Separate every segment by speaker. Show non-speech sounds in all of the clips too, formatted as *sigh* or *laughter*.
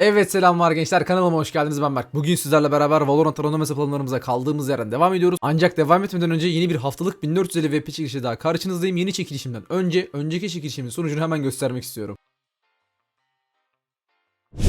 Speaker 1: Evet selamlar gençler kanalıma hoş geldiniz ben Berk. Bugün sizlerle beraber Valorant random hesaplarımıza kaldığımız yerden devam ediyoruz. Ancak devam etmeden önce yeni bir haftalık 1450 VP çekilişi daha karşınızdayım. Yeni çekilişimden önce önceki çekilişimin sonucunu hemen göstermek istiyorum.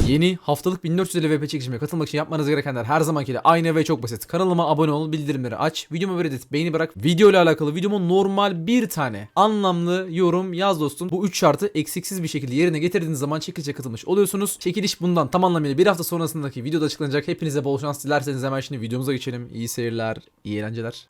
Speaker 1: Yeni haftalık 1450 VP çekişime katılmak için yapmanız gerekenler her zamankiyle aynı ve çok basit. Kanalıma abone ol, bildirimleri aç, videoma bir adet beğeni bırak. Video ile alakalı videoma normal bir tane anlamlı yorum yaz dostum. Bu 3 şartı eksiksiz bir şekilde yerine getirdiğiniz zaman çekilişe katılmış oluyorsunuz. Çekiliş bundan tam anlamıyla bir hafta sonrasındaki videoda açıklanacak. Hepinize bol şans dilerseniz hemen şimdi videomuza geçelim. İyi seyirler, iyi eğlenceler.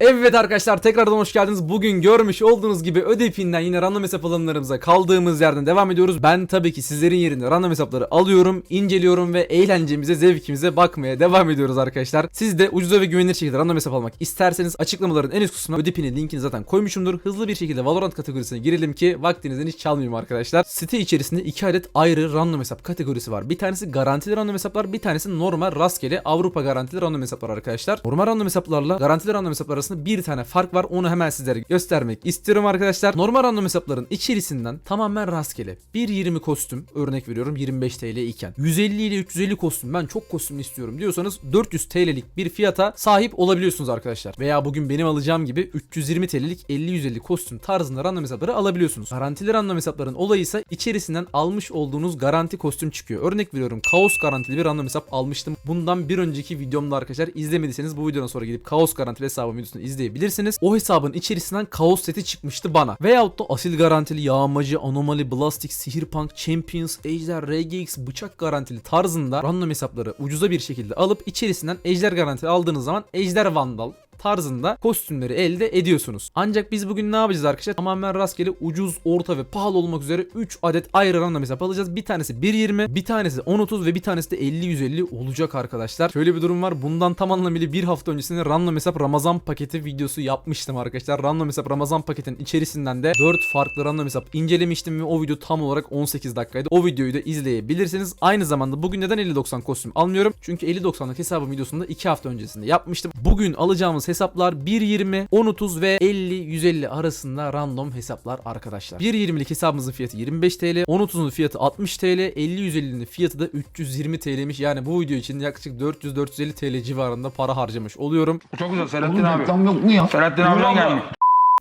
Speaker 1: Evet arkadaşlar tekrardan hoş geldiniz. Bugün görmüş olduğunuz gibi Ödepi'nden yine random hesap alanlarımıza kaldığımız yerden devam ediyoruz. Ben tabii ki sizlerin yerinde random hesapları alıyorum, inceliyorum ve eğlencemize, zevkimize bakmaya devam ediyoruz arkadaşlar. Siz de ucuza ve güvenilir şekilde random hesap almak isterseniz açıklamaların en üst kısmına Ödepi'nin linkini zaten koymuşumdur. Hızlı bir şekilde Valorant kategorisine girelim ki vaktinizden hiç çalmayayım arkadaşlar. Site içerisinde iki adet ayrı random hesap kategorisi var. Bir tanesi garantili random hesaplar, bir tanesi normal rastgele Avrupa garantili random hesaplar arkadaşlar. Normal random hesaplarla garantili random hesaplar arasında bir tane fark var. Onu hemen sizlere göstermek istiyorum arkadaşlar. Normal random hesapların içerisinden tamamen rastgele 1.20 kostüm örnek veriyorum 25 TL iken 150 ile 350 kostüm ben çok kostümlü istiyorum diyorsanız 400 TL'lik bir fiyata sahip olabiliyorsunuz arkadaşlar. Veya bugün benim alacağım gibi 320 TL'lik 50-150 kostüm tarzında random hesapları alabiliyorsunuz. Garantili random hesapların olayı ise içerisinden almış olduğunuz garanti kostüm çıkıyor. Örnek veriyorum Kaos garantili bir random hesap almıştım. Bundan bir önceki videomda arkadaşlar izlemediyseniz bu videodan sonra gidip Kaos garantili hesabım videosunu izleyebilirsiniz. O hesabın içerisinden Kaos seti çıkmıştı bana. Veyahut da asil garantili yağmacı, anomali, blastik, sihirpunk, champions, ejder, RGX, bıçak garantili tarzında random hesapları ucuza bir şekilde alıp içerisinden ejder garantili aldığınız zaman ejder vandal tarzında kostümleri elde ediyorsunuz. Ancak biz bugün ne yapacağız arkadaşlar? Tamamen rastgele ucuz, orta ve pahalı olmak üzere 3 adet ayrı random hesap alacağız. Bir tanesi 1.20, bir tanesi 10.30 ve bir tanesi de 50-150 olacak arkadaşlar. Şöyle bir durum var. Bundan tam anlamıyla bir hafta öncesinde random hesap Ramazan paketi videosu yapmıştım arkadaşlar. Random hesap Ramazan paketin içerisinden de 4 farklı random hesap incelemiştim ve o video tam olarak 18 dakikaydı. O videoyu da izleyebilirsiniz. Aynı zamanda bugün neden 50-90 kostüm almıyorum? Çünkü 50-90'lık hesabım videosunda 2 hafta öncesinde yapmıştım. Bugün alacağımız hesaplar 1.20, 10.30 ve 50-150 arasında random hesaplar arkadaşlar. 1.20'lik hesabımızın fiyatı 25 TL, 10.30'un fiyatı 60 TL, 50-150'nin fiyatı da 320 TL'miş. Yani bu video için yaklaşık 400-450 TL civarında para harcamış oluyorum.
Speaker 2: Çok güzel Selahattin abi.
Speaker 3: reklam yok mu ya?
Speaker 2: Selahattin abiden gelmiş.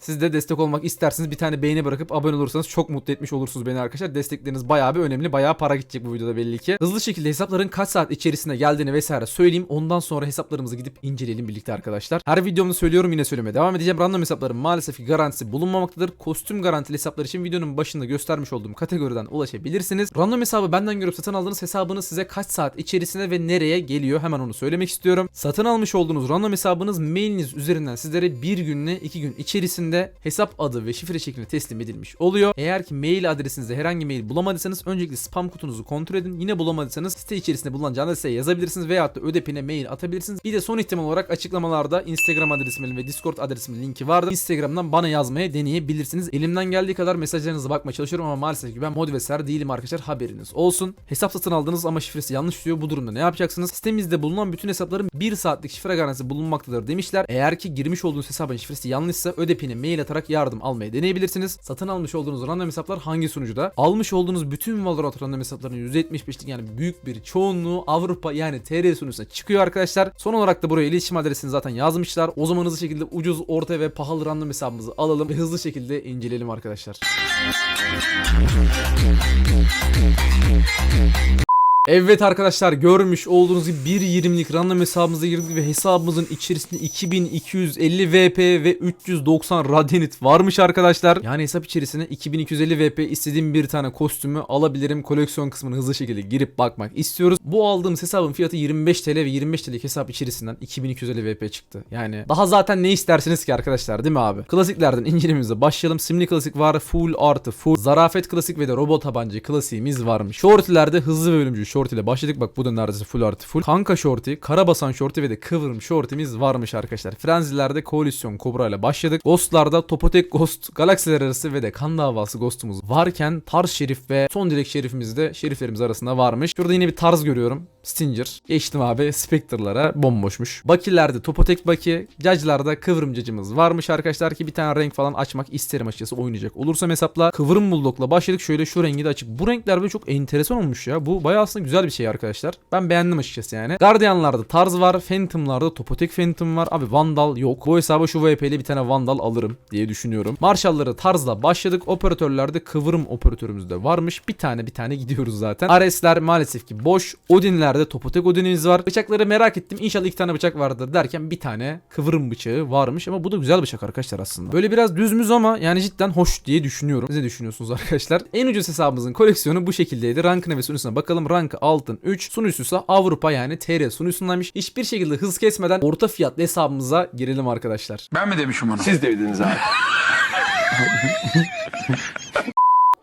Speaker 1: Siz de destek olmak isterseniz bir tane beğeni bırakıp abone olursanız çok mutlu etmiş olursunuz beni arkadaşlar. Destekleriniz bayağı bir önemli. Bayağı para gidecek bu videoda belli ki. Hızlı şekilde hesapların kaç saat içerisinde geldiğini vesaire söyleyeyim. Ondan sonra hesaplarımızı gidip inceleyelim birlikte arkadaşlar. Her videomda söylüyorum yine söylemeye devam edeceğim. Random hesapların maalesef ki garantisi bulunmamaktadır. Kostüm garantili hesaplar için videonun başında göstermiş olduğum kategoriden ulaşabilirsiniz. Random hesabı benden görüp satın aldığınız hesabınız size kaç saat içerisinde ve nereye geliyor hemen onu söylemek istiyorum. Satın almış olduğunuz random hesabınız mailiniz üzerinden sizlere bir günle iki gün içerisinde hesap adı ve şifre şeklinde teslim edilmiş oluyor. Eğer ki mail adresinizde herhangi mail bulamadıysanız öncelikle spam kutunuzu kontrol edin. Yine bulamadıysanız site içerisinde bulunan canlı siteye yazabilirsiniz veyahut da ödepine mail atabilirsiniz. Bir de son ihtimal olarak açıklamalarda Instagram adresimin ve Discord adresimin linki vardır. Instagram'dan bana yazmaya deneyebilirsiniz. Elimden geldiği kadar mesajlarınıza bakmaya çalışıyorum ama maalesef ki ben mod değilim arkadaşlar haberiniz olsun. Hesap satın aldınız ama şifresi yanlış diyor. Bu durumda ne yapacaksınız? Sitemizde bulunan bütün hesapların 1 saatlik şifre garantisi bulunmaktadır demişler. Eğer ki girmiş olduğunuz hesabın şifresi yanlışsa ödepine mail atarak yardım almayı deneyebilirsiniz. Satın almış olduğunuz random hesaplar hangi sunucuda? Almış olduğunuz bütün Valorant random hesaplarının %75'lik yani büyük bir çoğunluğu Avrupa yani TR sunucusuna çıkıyor arkadaşlar. Son olarak da buraya iletişim adresini zaten yazmışlar. O zaman hızlı şekilde ucuz, orta ve pahalı random hesabımızı alalım ve hızlı şekilde inceleyelim arkadaşlar. Evet arkadaşlar görmüş olduğunuz gibi 1.20'lik random hesabımıza girdik ve hesabımızın içerisinde 2250 VP ve 390 Radianit varmış arkadaşlar. Yani hesap içerisine 2250 VP istediğim bir tane kostümü alabilirim. Koleksiyon kısmını hızlı şekilde girip bakmak istiyoruz. Bu aldığımız hesabın fiyatı 25 TL ve 25 TL'lik hesap içerisinden 2250 VP çıktı. Yani daha zaten ne istersiniz ki arkadaşlar değil mi abi? Klasiklerden incelememize başlayalım. Simli klasik var. Full artı full. Zarafet klasik ve de robot tabanca klasiğimiz varmış. Shorty'lerde hızlı ve ölümcül short ile başladık. Bak bu da neredeyse full artı full. Kanka shorty, karabasan shorty ve de kıvırım shorty'miz varmış arkadaşlar. Frenzilerde koalisyon kobra ile başladık. Ghost'larda Topotek Ghost, galaksiler arası ve de kan davası ghost'umuz varken Tarz Şerif ve son dilek şerifimiz de şeriflerimiz arasında varmış. Şurada yine bir tarz görüyorum. Stinger. Geçtim abi Spectre'lara bomboşmuş. Bakilerde Topotek Baki. Judge'larda kıvrım cacımız varmış arkadaşlar ki bir tane renk falan açmak isterim açıkçası oynayacak olursam hesapla. Kıvrım Bulldog'la başladık. Şöyle şu rengi de açık. Bu renkler böyle çok enteresan olmuş ya. Bu bayağı aslında güzel bir şey arkadaşlar. Ben beğendim açıkçası yani. Guardian'larda tarz var. Phantom'larda Topotek Phantom var. Abi Vandal yok. Bu hesaba şu VP bir tane Vandal alırım diye düşünüyorum. Marshall'ları tarzla başladık. Operatörlerde kıvrım operatörümüz de varmış. Bir tane bir tane gidiyoruz zaten. Ares'ler maalesef ki boş. Odin'lerde Topotek Odin'imiz var. Bıçakları merak ettim. İnşallah iki tane bıçak vardır derken bir tane kıvrım bıçağı varmış. Ama bu da güzel bıçak arkadaşlar aslında. Böyle biraz düzmüz ama yani cidden hoş diye düşünüyorum. Siz ne düşünüyorsunuz *laughs* arkadaşlar? En ucuz hesabımızın koleksiyonu bu şekildeydi. Rankına ve sunucusuna bakalım. Rankı altın 3. Sunucusu ise Avrupa yani TR sunucusundaymış. Hiçbir şekilde hız kesmeden orta fiyatlı hesabımıza girelim arkadaşlar.
Speaker 2: Ben mi demişim onu?
Speaker 3: Siz dediniz abi. *laughs*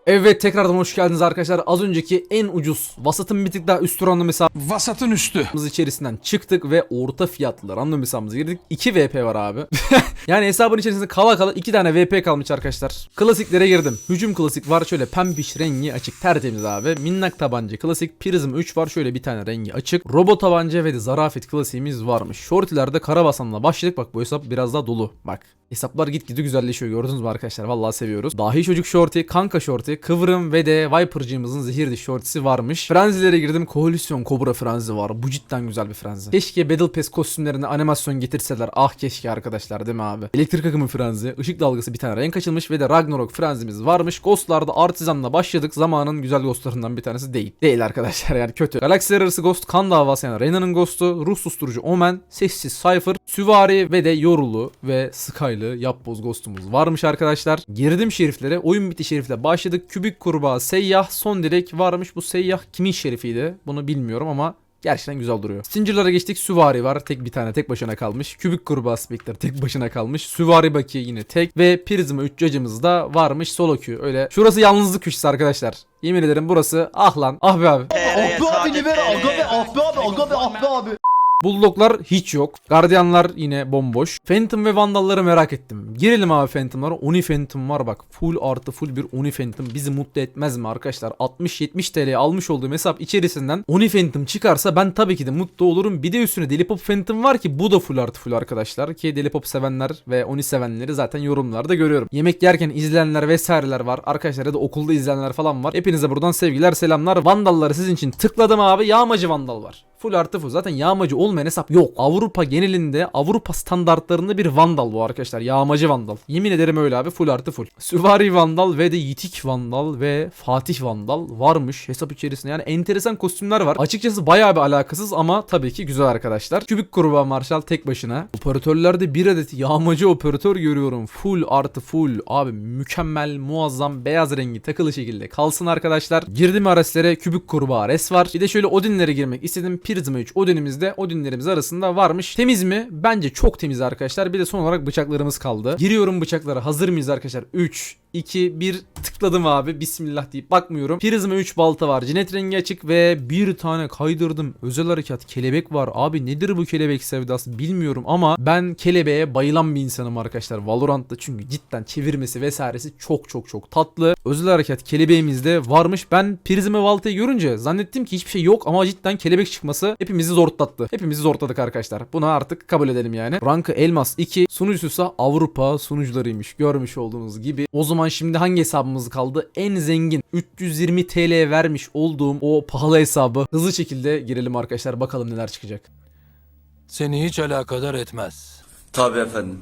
Speaker 1: Evet tekrardan hoş geldiniz arkadaşlar. Az önceki en ucuz vasatın bir tık daha üst random hesabımız
Speaker 2: Vasatın üstü. *laughs*
Speaker 1: içerisinden çıktık ve orta fiyatlı random hesabımıza girdik. 2 VP var abi. *laughs* yani hesabın içerisinde kala kala 2 tane VP kalmış arkadaşlar. Klasiklere girdim. Hücum klasik var şöyle pembiş rengi açık tertemiz abi. Minnak tabanca klasik. Prism 3 var şöyle bir tane rengi açık. Robot tabanca ve de zarafet klasiğimiz varmış. Shortilerde karabasanla başladık. Bak bu hesap biraz daha dolu. Bak Hesaplar gitgide güzelleşiyor gördünüz mü arkadaşlar vallahi seviyoruz. Dahi çocuk shorty, kanka shorty, kıvrım ve de Viper'cığımızın zehirli shorty'si varmış. Frenzilere girdim koalisyon kobra frenzi var. Bu cidden güzel bir frenzi. Keşke Battle Pass kostümlerine animasyon getirseler. Ah keşke arkadaşlar değil mi abi? Elektrik akımı frenzi, ışık dalgası bir tane renk açılmış ve de Ragnarok frenzimiz varmış. Ghost'larda Artisan'la başladık. Zamanın güzel ghostlarından bir tanesi değil. Değil arkadaşlar yani kötü. Galaksiler arası ghost, kan davası yani Reyna'nın ghost'u, ruh susturucu Omen, sessiz Cypher, süvari ve de yorulu ve Sky'lı yapboz ghost'umuz varmış arkadaşlar. Girdim şeriflere. Oyun bitti şerifle başladık. Kübik kurbağa, seyyah, son direk varmış. Bu seyyah kimin şerifiydi? Bunu bilmiyorum ama Gerçekten güzel duruyor. Stinger'lara geçtik. Süvari var. Tek bir tane tek başına kalmış. Kübik kurbağa Spectre tek başına kalmış. Süvari Baki yine tek. Ve Prisma 3 cacımız da varmış. Solo queue. Öyle. Şurası yalnızlık köşesi arkadaşlar. Yemin ederim burası ah lan. Ah be abi.
Speaker 4: Ah be abi ah be abi aga be ah be abi.
Speaker 1: Bulldoglar hiç yok. Gardiyanlar yine bomboş. Phantom ve Vandal'ları merak ettim. Girelim abi Phantom'lara. Oni Phantom var bak. Full artı full bir Oni Phantom bizi mutlu etmez mi arkadaşlar? 60-70 TL almış olduğum hesap içerisinden Oni Phantom çıkarsa ben tabii ki de mutlu olurum. Bir de üstüne Deli Pop Phantom var ki bu da full artı full arkadaşlar. Ki Deli Pop sevenler ve Oni sevenleri zaten yorumlarda görüyorum. Yemek yerken izleyenler vesaireler var. Arkadaşlar ya da okulda izleyenler falan var. Hepinize buradan sevgiler selamlar. Vandalları sizin için tıkladım abi. Yağmacı Vandal var. Full artı full. Zaten yağmacı olmayan hesap yok. Avrupa genelinde Avrupa standartlarında bir Vandal bu arkadaşlar. Yağmacı Vandal. Yemin ederim öyle abi. Full artı full. Süvari Vandal ve de Yitik Vandal ve Fatih Vandal varmış hesap içerisinde. Yani enteresan kostümler var. Açıkçası bayağı bir alakasız ama tabii ki güzel arkadaşlar. Kübik kurbağa Marshall tek başına. Operatörlerde bir adet yağmacı operatör görüyorum. Full artı full. Abi mükemmel muazzam beyaz rengi takılı şekilde kalsın arkadaşlar. Girdim Ares'lere kübik kurbağa Ares var. Bir de şöyle Odin'lere girmek istedim. Prisma 3 Odin'imizde Odin'lerimiz arasında varmış. Temiz mi? Bence çok temiz arkadaşlar. Bir de son olarak bıçaklarımız kaldı. Giriyorum bıçaklara. Hazır mıyız arkadaşlar? 3 2 1 tıkladım abi. Bismillah deyip bakmıyorum. Prizma 3 balta var. Cinet rengi açık ve bir tane kaydırdım. Özel harekat kelebek var. Abi nedir bu kelebek sevdası bilmiyorum ama ben kelebeğe bayılan bir insanım arkadaşlar. Valorant'ta çünkü cidden çevirmesi vesairesi çok çok çok tatlı. Özel harekat kelebeğimiz de varmış. Ben Prizma baltayı görünce zannettim ki hiçbir şey yok ama cidden kelebek çıkması hepimizi zortlattı. Hepimizi zortladık arkadaşlar. Bunu artık kabul edelim yani. Rankı Elmas 2. Sunucusuysa Avrupa sunucularıymış. Görmüş olduğunuz gibi. O zaman şimdi hangi hesabımız kaldı? En zengin 320 TL vermiş olduğum o pahalı hesabı hızlı şekilde girelim arkadaşlar. Bakalım neler çıkacak.
Speaker 3: Seni hiç alakadar etmez.
Speaker 4: Tabi efendim.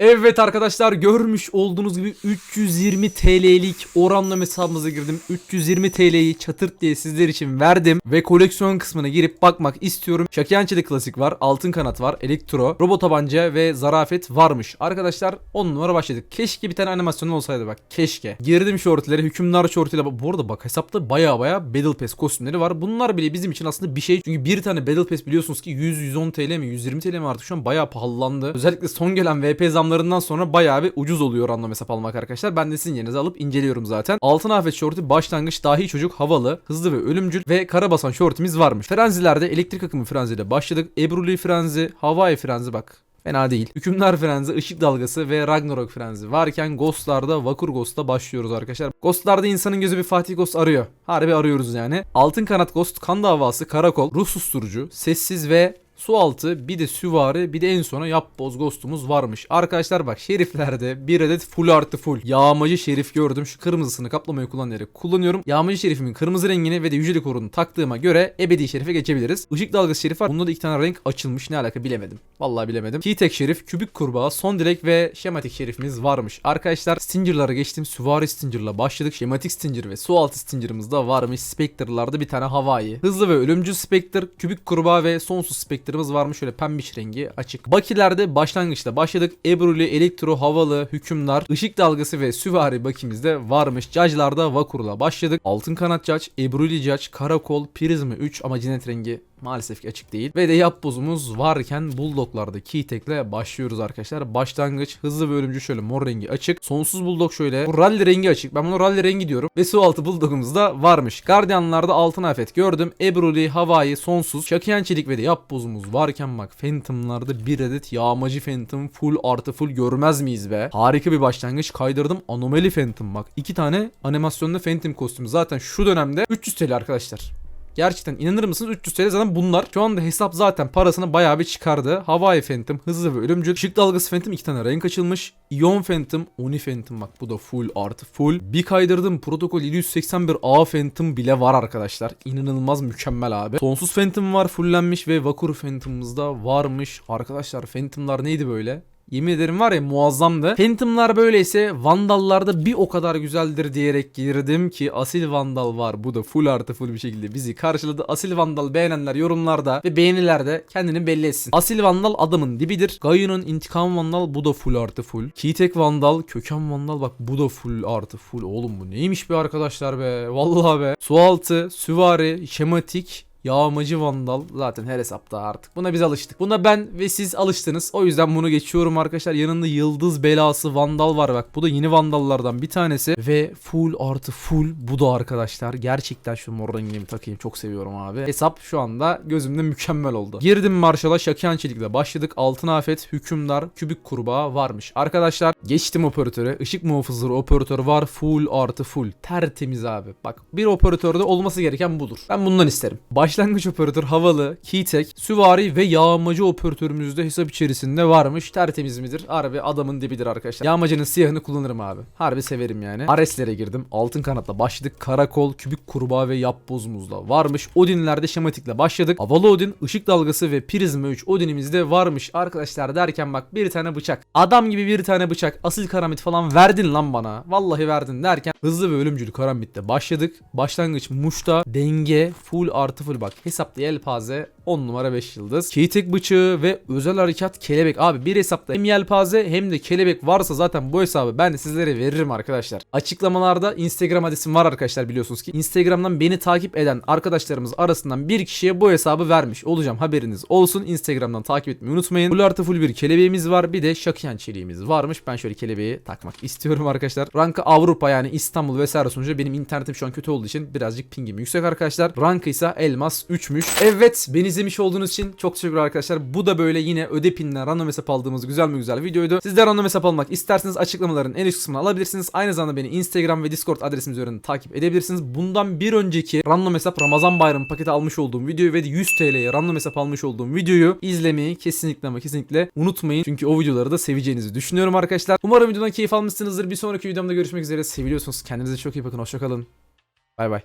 Speaker 1: Evet arkadaşlar görmüş olduğunuz gibi 320 TL'lik oranla hesabımıza girdim. 320 TL'yi çatırt diye sizler için verdim ve koleksiyon kısmına girip bakmak istiyorum. Şakiyançeli klasik var, altın kanat var, elektro, robot tabanca ve zarafet varmış. Arkadaşlar 10 numara başladık. Keşke bir tane animasyon olsaydı bak. Keşke. Girdim shortlere, hükümdar shortuyla. Bu arada bak hesapta baya baya Battle Pass kostümleri var. Bunlar bile bizim için aslında bir şey. Çünkü bir tane Battle Pass biliyorsunuz ki 100-110 TL mi 120 TL mi artık şu an baya pahalandı. Özellikle son gelen VP zamlarından sonra bayağı bir ucuz oluyor random hesap almak arkadaşlar. Ben de sizin yerinize alıp inceliyorum zaten. Altın afet şortu başlangıç dahi çocuk havalı, hızlı ve ölümcül ve karabasan şortimiz varmış. Frenzilerde elektrik akımı frenziyle başladık. Ebruli frenzi, havai frenzi bak. Fena değil. Hükümdar Frenzi, Işık Dalgası ve Ragnarok Frenzi varken Ghost'larda Vakur Ghost'ta başlıyoruz arkadaşlar. Ghost'larda insanın gözü bir Fatih Ghost arıyor. Harbi arıyoruz yani. Altın Kanat Ghost, Kan Davası, Karakol, Ruh Susturucu, Sessiz ve Su altı bir de süvari bir de en sona yapboz ghostumuz varmış. Arkadaşlar bak şeriflerde bir adet full artı full. Yağmacı şerif gördüm. Şu kırmızısını kaplamayı kullanarak kullanıyorum. Yağmacı şerifimin kırmızı rengini ve de yücelik korunu taktığıma göre ebedi şerife geçebiliriz. Işık dalgası şerif var. Bunda da iki tane renk açılmış. Ne alaka bilemedim. Vallahi bilemedim. Keytek şerif, kübük kurbağa, son dilek ve şematik şerifimiz varmış. Arkadaşlar Stinger'lara geçtim. Süvari Stinger'la başladık. Şematik Stinger ve su altı Stinger'ımız varmış. Spectre'larda bir tane havai. Hızlı ve ölümcül Spectre, kübük kurbağa ve sonsuz Spectre'ımız varmış. Şöyle pembiş rengi açık. Bakilerde başlangıçta başladık. Ebruli, Elektro, Havalı, Hükümdar, Işık Dalgası ve Süvari bakimizde varmış. Judge'larda Vakur'la başladık. Altın Kanat Judge, Ebruli Judge, Karakol, Prizmi 3 ama cinet rengi maalesef ki açık değil. Ve de yapbozumuz varken Bulldog'larda Keytek'le başlıyoruz arkadaşlar. Başlangıç hızlı ve ölümcü şöyle mor rengi açık. Sonsuz Bulldog şöyle. Bu rally rengi açık. Ben bunu rally rengi diyorum. Ve su altı Bulldog'umuz da varmış. Guardianlarda altın afet gördüm. Ebruli, Havai, Sonsuz, Şakiyen Çelik ve de yapbozumuz varken bak Phantom'larda bir adet yağmacı Phantom full artı full görmez miyiz be? Harika bir başlangıç. Kaydırdım. Anomali Phantom bak. iki tane animasyonlu Phantom kostümü. Zaten şu dönemde 300 TL arkadaşlar. Gerçekten inanır mısınız 300 TL zaten bunlar. Şu anda hesap zaten parasını bayağı bir çıkardı. Hawaii Phantom, hızlı ve ölümcül. Işık dalgası Phantom iki tane renk açılmış. Ion Phantom, Oni Phantom bak bu da full artı full. Bir kaydırdım protokol 781 A Phantom bile var arkadaşlar. İnanılmaz mükemmel abi. Sonsuz Phantom var fullenmiş ve Vakur Phantom'ımız da varmış. Arkadaşlar Phantom'lar neydi böyle? Yemin ederim var ya muazzamdı. Phantom'lar böyleyse Vandal'larda bir o kadar güzeldir diyerek girdim ki Asil Vandal var. Bu da full artı full bir şekilde bizi karşıladı. Asil Vandal beğenenler yorumlarda ve beğenilerde kendini belli etsin. Asil Vandal adamın dibidir. Gayu'nun intikam Vandal bu da full artı full. Keytek Vandal, Köken Vandal bak bu da full artı full. Oğlum bu neymiş be arkadaşlar be. Vallahi be. Sualtı, Süvari, Şematik, Yağmacı Vandal zaten her hesapta artık. Buna biz alıştık. Buna ben ve siz alıştınız. O yüzden bunu geçiyorum arkadaşlar. Yanında Yıldız Belası Vandal var bak. Bu da yeni Vandallardan bir tanesi. Ve full artı full bu da arkadaşlar. Gerçekten şu mor rengini bir takayım. Çok seviyorum abi. Hesap şu anda gözümde mükemmel oldu. Girdim Marshall'a Şakyan Çelik'le başladık. Altın Afet, Hükümdar, Kübük Kurbağa varmış. Arkadaşlar geçtim operatöre. Işık muhafızları operatörü var. Full artı full. Tertemiz abi. Bak bir operatörde olması gereken budur. Ben bundan isterim. Başlangıç operatör havalı, keytek, süvari ve yağmacı operatörümüzde hesap içerisinde varmış. Tertemiz midir? Harbi adamın dibidir arkadaşlar. Yağmacının siyahını kullanırım abi. Harbi severim yani. Areslere girdim. Altın kanatla başladık. Karakol, kübük kurbağa ve yapbozumuzla varmış. Odinlerde şematikle başladık. Havalı Odin, ışık dalgası ve prizma 3 Odin'imizde varmış arkadaşlar derken bak bir tane bıçak. Adam gibi bir tane bıçak. Asil karamit falan verdin lan bana. Vallahi verdin derken hızlı ve ölümcül karamitte başladık. Başlangıç muşta, denge, full artı full bak. Hesapta yelpaze 10 numara 5 yıldız. Keytek bıçağı ve özel harekat kelebek. Abi bir hesapta hem yelpaze hem de kelebek varsa zaten bu hesabı ben de sizlere veririm arkadaşlar. Açıklamalarda Instagram adresim var arkadaşlar biliyorsunuz ki. Instagram'dan beni takip eden arkadaşlarımız arasından bir kişiye bu hesabı vermiş olacağım haberiniz olsun. Instagram'dan takip etmeyi unutmayın. Full artı full bir kelebeğimiz var. Bir de şakyan çeliğimiz varmış. Ben şöyle kelebeği takmak istiyorum arkadaşlar. Rankı Avrupa yani İstanbul vesaire sonucu benim internetim şu an kötü olduğu için birazcık pingim yüksek arkadaşlar. Rankı ise elmas 3'müş. Evet beni izlemiş olduğunuz için çok teşekkür arkadaşlar. Bu da böyle yine ödepinle random hesap aldığımız güzel mi güzel videoydu. Siz de random hesap almak isterseniz açıklamaların en üst kısmına alabilirsiniz. Aynı zamanda beni Instagram ve Discord adresimiz üzerinden takip edebilirsiniz. Bundan bir önceki random hesap Ramazan bayramı paketi almış olduğum videoyu ve de 100 TL'ye random hesap almış olduğum videoyu izlemeyi kesinlikle ama kesinlikle unutmayın. Çünkü o videoları da seveceğinizi düşünüyorum arkadaşlar. Umarım videodan keyif almışsınızdır. Bir sonraki videomda görüşmek üzere. Seviliyorsunuz. Kendinize çok iyi bakın. Hoşçakalın. Bay bay.